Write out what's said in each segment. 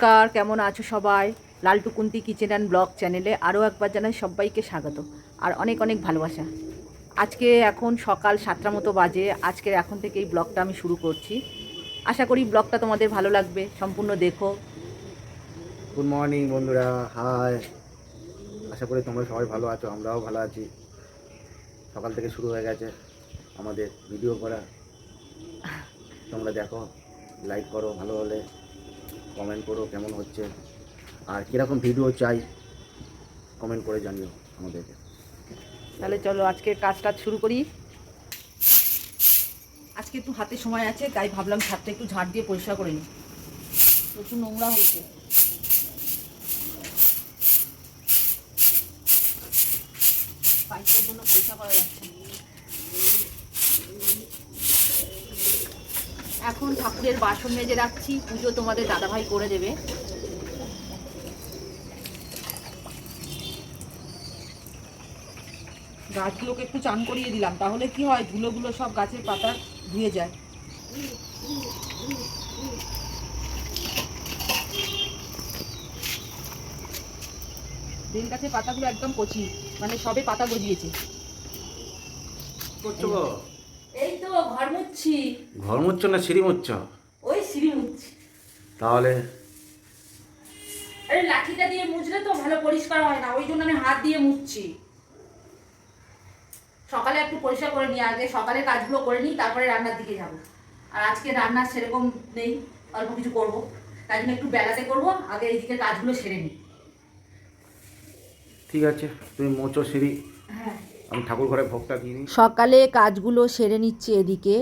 নমস্কার, কেমন আছো সবাই? লালটুকুন্তি কিচেন অ্যান্ড ব্লগ চ্যানেলে আরও একবার জানাই সবাইকে স্বাগত আর অনেক অনেক ভালোবাসা। আজকে এখন সকাল সাতটা মতো বাজে, আজকের এখন থেকে এই ব্লগটা আমি শুরু করছি। আশা করি ব্লগটা তোমাদের ভালো লাগবে, সম্পূর্ণ দেখো। গুড মর্নিং বন্ধুরা হাই আশা করি তোমরা সবাই ভালো আছো, আমরাও ভালো আছি। সকাল থেকে শুরু হয়ে গেছে আমাদের ভিডিও করা। তোমরা দেখো লাইক করো, ভালো হলে কমেন্ট করো কেমন হচ্ছে, আর কীরকম ভিডিও চাই কমেন্ট করে জানিও আমাদেরকে। তাহলে চলো আজকে কাজটা শুরু করি। আজকে একটু হাতে সময় আছে, তাই ভাবলাম ছাদটা একটু ঝাড় দিয়ে পরিষ্কার করে নিই। প্রচুর নোংরা হয়েছে। পাইপটার জন্য পরিষ্কার করা যাচ্ছে। এখন ঠাকুরের বাসন মেজে রাখছি, পুজো তোমাদের দাদাভাই করে দেবে। গাছগুলোকে একটু চান করিয়ে দিলাম, তাহলে কি হয়, ধুলোগুলো সব গাছের পাতা ধুয়ে যায়। বেল গাছের পাতাগুলো একদম কচি মানে সবে পাতা গজিয়েছে। তো ঘর মুচ্ছি ঘর মুচ্ছ না সিঁড়ি মুচ্ছ? ওই সিঁড়ি মুচ্ছি। তাহলে? আরে লাঠিটা দিয়ে মুছলে তো ভালো পরিষ্কার হয় না ওই জন্য আমি হাত দিয়ে মুছছি সকালে একটু পরিষ্কার করে নিই আগে সকালে কাজগুলো করে নিই তারপরে রান্নার দিকে যাব। আর আজকে রান্না সেরকম নেই অল্প কিছু করব। তাই জন্য একটু বেলাতে করব আগে এইদিকে কাজগুলো সেরে নিই। ঠিক আছে তুমি মোচো সিঁড়ি। হ্যাঁ। আমি ঠাকুর ঘরে ভোগটা দিয়ে নিই। সকালে কাজগুলো সেরে নিচ্ছি এদিকে,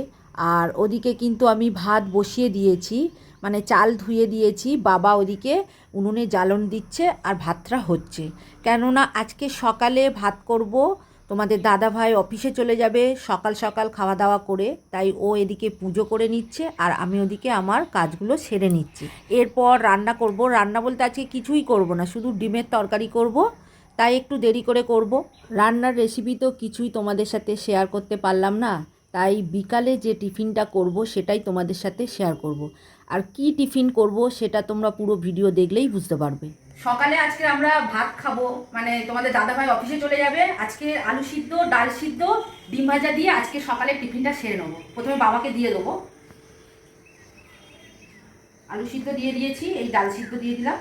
আর ওদিকে কিন্তু আমি ভাত বসিয়ে দিয়েছি মানে চাল ধুয়ে দিয়েছি, বাবা ওদিকে উনুনে জ্বালন দিচ্ছে আর ভাতটা হচ্ছে। কেননা আজকে সকালে ভাত করব, তোমাদের দাদা ভাই অফিসে চলে যাবে সকাল সকাল খাওয়া দাওয়া করে, তাই ও এদিকে পুজো করে নিচ্ছে আর আমি ওদিকে আমার কাজগুলো সেরে নিচ্ছি। এরপর রান্না করব, রান্না বলতে আজকে কিছুই করব না, শুধু ডিমের তরকারি করব তাই একটু দেরি করে করব। রান্নার রেসিপি তো কিছুই তোমাদের সাথে শেয়ার করতে পারলাম না। তাই বিকালে যে টিফিনটা করব সেটাই তোমাদের সাথে শেয়ার করব। আর কি টিফিন করব সেটা তোমরা পুরো ভিডিও দেখলেই বুঝতে পারবে। সকালে আজকে আমরা ভাত খাব। মানে তোমাদের দাদা ভাই অফিসে চলে যাবে। আজকে আলু সিদ্ধ, ডাল সিদ্ধ, ডিম ভাজা দিয়ে আজকে সকালে টিফিনটা সেরে নেব। প্রথমে বাবাকে দিয়ে দেবো। আলু সিদ্ধ দিয়ে দিয়েছি, এই ডাল সিদ্ধ দিয়ে দিলাম।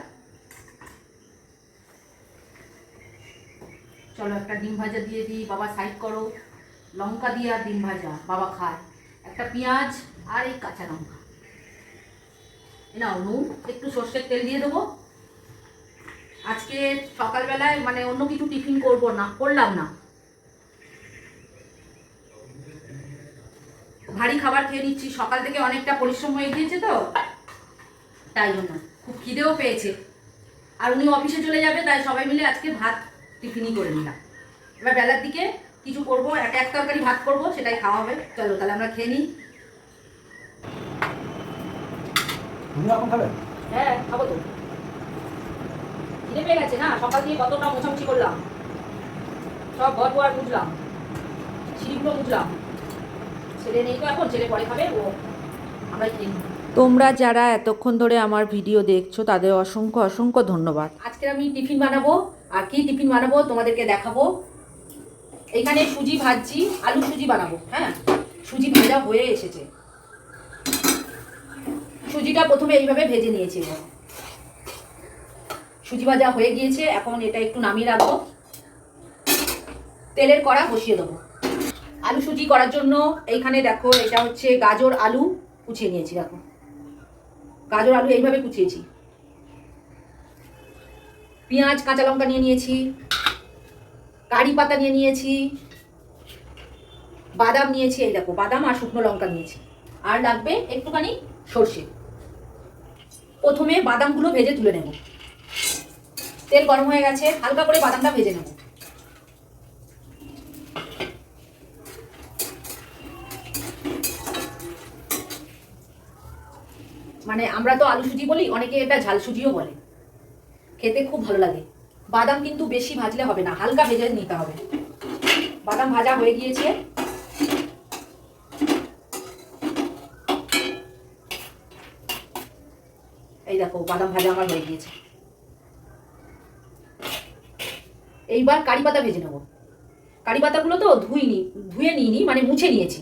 চলো একটা ডিম ভাজা দিয়ে দিই, বাবা সাইড করো। লঙ্কা দিয়ে আর ডিম ভাজা, বাবা খায়। একটা পেঁয়াজ আর এই কাঁচা লঙ্কা। নাও, নুন, একটু সর্ষের তেল দিয়ে দেবো। আজকে সকালবেলায় মানে অন্য কিছু টিফিন করব না, করলাম না। ভারী খাবার খেয়ে নিচ্ছি, সকাল থেকে অনেকটা পরিশ্রম হয়ে গিয়েছে তো। তাই জন্য, খুব খিদেও পেয়েছে। আর উনি অফিসে চলে যাবে, তাই সবাই মিলে আজকে ভাত টিফিনই করে নিলাম। এবার বেলার দিকে কিছু করব এক এক তরকারি ভাত করব সেটাই খাওয়া হবে। চলো তাহলে আমরা খেয়ে নিই। হ্যাঁ খাব তো। খিদে পেয়ে গেছে না? সকাল দিয়ে কতটা মোছামুছি করলাম? সব ঘর দুয়ার মুছলাম সিঁড়িগুলো মুছলাম ছেলে নেই তো এখন ছেলে পরে খাবে ও আমরা খেয়ে নিই। তোমরা যারা এতক্ষণ ধরে আমার ভিডিও দেখছ তাদের অসংখ্য অসংখ্য ধন্যবাদ। আজকে আমি টিফিন বানাবো। আর কি টিফিন বানাবো? তোমাদেরকে দেখাবো। এখানে সুজি ভাজছি, আলু সুজি বানাবো হ্যাঁ? সুজি ভাজা হয়ে এসেছে। সুজিটা প্রথমে এইভাবে ভেজে নিয়েছি। সুজি ভাজা হয়ে গিয়েছে, এখন এটা একটু নামিয়ে রাখব। তেলের কড়া বসিয়ে দেবো। আলু সুজি করার জন্য এইখানে দেখো, এটা হচ্ছে গাজর আলু কুচিয়ে নিয়েছি, দেখো। গাজর আলু এইভাবে কুচিয়েছি। পেঁয়াজ, কাঁচা লঙ্কা নিয়ে নিয়েছি, কারি পাতা নিয়ে নিয়েছি, বাদাম নিয়েছি, এই দেখো, বাদাম আর শুকনো লঙ্কা নিয়েছি। আর লাগবে একটুখানি সর্ষে। প্রথমে বাদামগুলো ভেজে তুলে নেব। তেল গরম হয়ে গেছে, হালকা করে বাদামটা ভেজে নেব। মানে আমরা তো আলু সুজি বলি, অনেকে এটা ঝাল সুজিও বলে। খেতে খুব ভালো লাগে। বাদাম কিন্তু বেশি ভাজলে হবে না, হালকা ভেজে নিতে হবে। বাদাম ভাজা হয়ে গিয়েছে। এই দেখো, বাদাম ভাজা আমার হয়ে গিয়েছে। এইবার কারি পাতা ভেজে নেব। কারি পাতাগুলো তো ধুইনি, ধুয়ে নিইনি মানে মুছে নিয়েছি।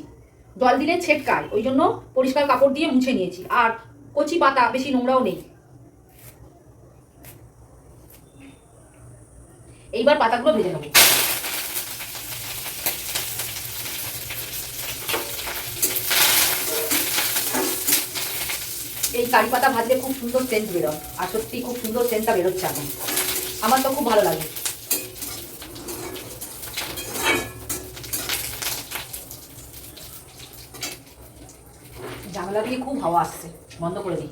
জল দিলে ছেটকায়, ওই জন্য পরিষ্কার কাপড় দিয়ে মুছে নিয়েছি। আর কচি পাতা, বেশি নোংরাও নেই। এইবার পাতাগুলো ভেজে নেব। এই কারি পাতা ভাজলে খুব সুন্দর সেন্ট বেরোয়, আর সত্যি খুব সুন্দর সেন্টটা বেরোচ্ছে এখন। আমার তো খুব ভালো লাগে। জানলা দিয়ে খুব হাওয়া আসছে, বন্ধ করে দিই।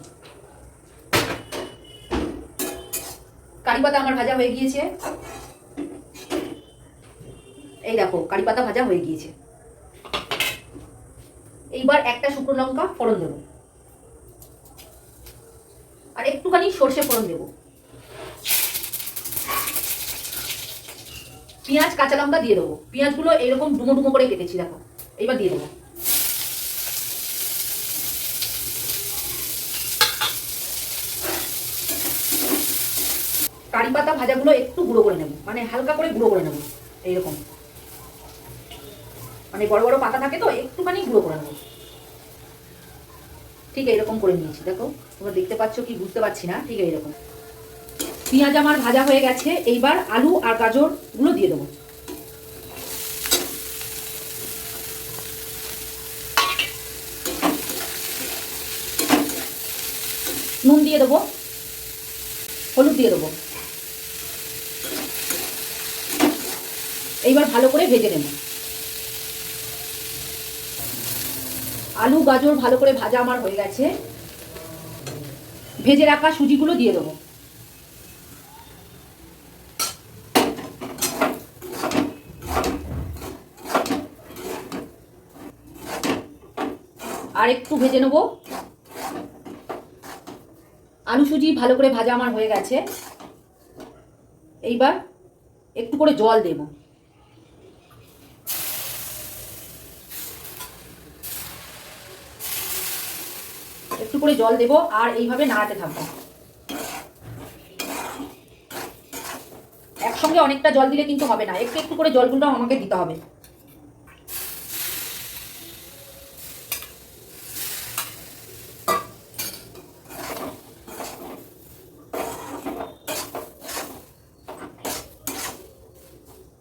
কারি পাতা আমার ভাজা হয়ে গিয়েছে। এই দেখো, কারি পাতা ভাজা হয়ে গিয়েছে। এইবার একটা শুকনো লঙ্কা ফোড়ন দেবো। আর একটুখানি সর্ষে ফোড়ন দেবো। পেঁয়াজ, কাঁচা লঙ্কা দিয়ে দেবো। পেঁয়াজগুলো এরকম ডুমো ডুমো করে কেটেছি, দেখো। এইবার দিয়ে দেবো। কারি পাতা ভাজাগুলো একটু গুঁড়ো করে নেব। মানে হালকা করে গুঁড়ো করে নেব, এইরকম। মানে বড় বড় পাতা থাকে তো, একটুখানি গুঁড়ো করে নেব। ঠিক এইরকম করে নিয়েছি, দেখো, তোমরা দেখতে পাচ্ছ কি বুঝতে পারছি না, ঠিক এইরকম। পেঁয়াজ আমার ভাজা হয়ে গেছে, এইবার আলু আর গাজর গাজরগুলো দিয়ে দেবো। নুন দিয়ে দেবো, হলুদ দিয়ে দেবো। এইবার ভালো করে ভেজে নেব। আলু, গাজর ভালো করে ভাজা আমার হয়ে গেছে। ভেজে রাখা সুজিগুলো দিয়ে দেবো। আর একটু ভেজে নেব। আলু, সুজি ভালো করে ভাজা আমার হয়ে গেছে। এইবার একটু করে জল দেব। করে জল দেব আর এইভাবে নাড়াতে থাকব। একসঙ্গে অনেকটা জল দিলে কিন্তু হবে না। একটু একটু করে জলগুলো আমাকে দিতে হবে।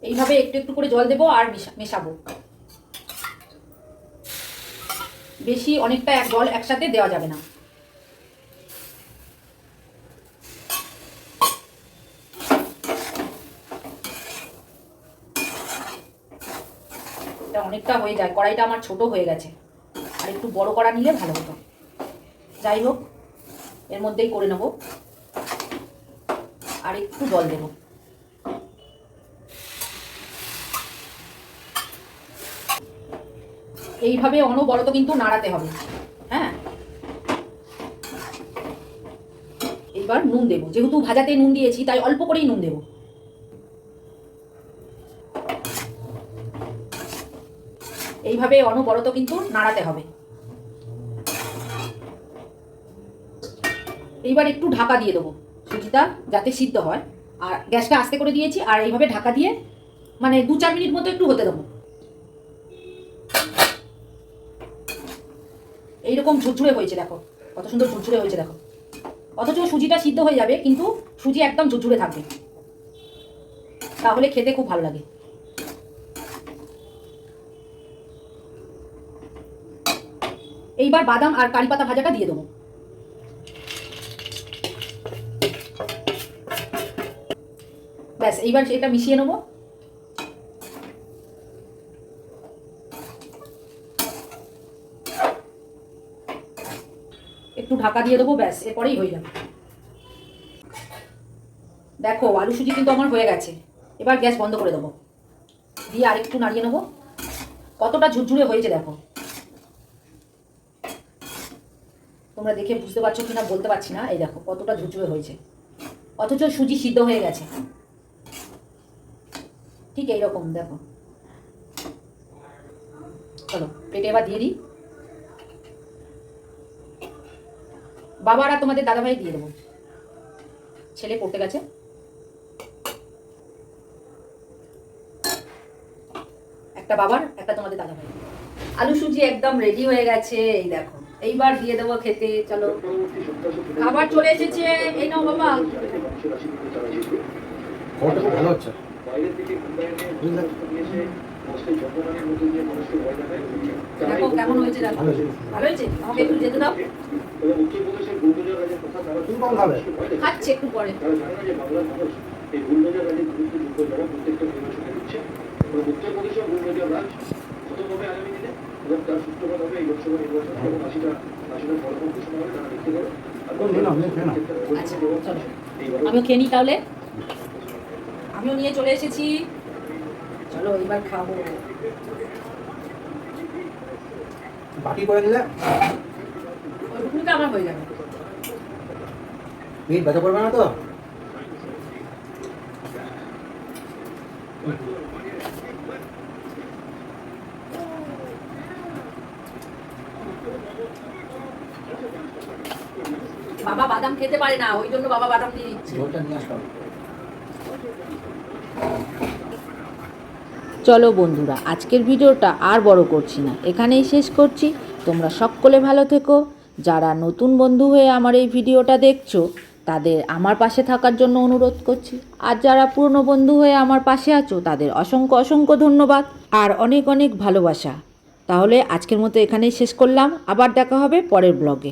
এইভাবে একটু একটু করে জল দেবো আর মেশাবো। বেশি অনেকটা এক জল একসাথে দেওয়া যাবে না এটা অনেকটা হয়ে যায়। কড়াইটা আমার ছোট হয়ে গেছে। আর একটু বড় করা নিলে ভালো হতো। যাই হোক, এর মধ্যেই করে নেব। আর একটু জল দেবো। এইভাবে অনবরত কিন্তু নাড়াতে হবে। হ্যাঁ? এবার নুন দেবো। যেহেতু ভাজাতে নুন দিয়েছি, তাই অল্প করেই নুন দেবো। এইভাবে অনবরত কিন্তু নাড়াতে হবে। এইবার একটু ঢাকা দিয়ে দেবো সুজিটা যাতে সিদ্ধ হয়। আর গ্যাসটা আস্তে করে দিয়েছি, আর এইভাবে ঢাকা দিয়ে মানে দু চার মিনিট মতো একটু হতে দেবো। এইরকম ঝুরঝুরে হয়েছে, দেখো। কত সুন্দর ঝুরঝুরে হয়েছে, দেখো। অথচ সুজিটা সিদ্ধ হয়ে যাবে, কিন্তু সুজি একদম ঝুরঝুরে থাকবে। তাহলে খেতে খুব ভালো লাগে। এইবার বাদাম আর কারি পাতা ভাজাটা দিয়ে দেবো। ব্যাস, এইবার এটা মিশিয়ে নেব। একটু ঢাকা দিয়ে দেবো, ব্যাস, এরপরেই হয়ে যাবে। দেখো, আলু সুজি কিন্তু আমার হয়ে গেছে। এবার গ্যাস বন্ধ করে দেবো। দিয়ে আরেকটু নাড়িয়ে নেব। কতটা ঝুরঝুরে হয়েছে, দেখো। তোমরা দেখে বুঝতে পারছ কিনা বলতে পারছি না। এই দেখো, কতটা ঝুরঝুরে হয়েছে। অথচ সুজি সিদ্ধ হয়ে গেছে। ঠিক এইরকম, দেখো। চলো, পেটে এবার দিয়ে দিই। বাবারা, তোমাদের দাদাভাই দিয়ে দেবো। ছেলে পড়তে গেছে। একটা বাবার, একটা তোমাদের দাদাভাই আলু সুজি একদম রেডি হয়ে গেছে, এই দেখো। এইবার দিয়ে দেবো খেতে চলো। খাবার চলে এসেছে এই নাও বাবা। খবরটা ভালো হচ্ছে। দেখো কেমন হয়েছে দেখো। ভালো হয়েছে। আমাকে একটু যেতে দাও। আচ্ছা চলো। আমিও খেয়ে নিই তাহলে? আমিও নিয়ে চলে এসেছি। চলো এবার খাব। বাকি করে দিলে? ওইটুকুনিটা আমার হয়ে যাবে। পেট ব্যথা করবে না তো? বাবা বাদাম খেতে পারে না ওই জন্য বাবা বাদাম দিয়ে দিচ্ছে। চলো বন্ধুরা আজকের ভিডিওটা আর বড় করছি না। এখানেই শেষ করছি। তোমরা সকলে ভালো থেকো। যারা নতুন বন্ধু হয়ে আমার এই ভিডিওটা দেখছ তাদের আমার পাশে থাকার জন্য অনুরোধ করছি। আর যারা পুরনো বন্ধু হয়ে আমার পাশে আছো তাদের অসংখ্য অসংখ্য ধন্যবাদ আর অনেক অনেক ভালোবাসা। তাহলে আজকের মতো এখানেই শেষ করলাম। আবার দেখা হবে পরের ব্লগে।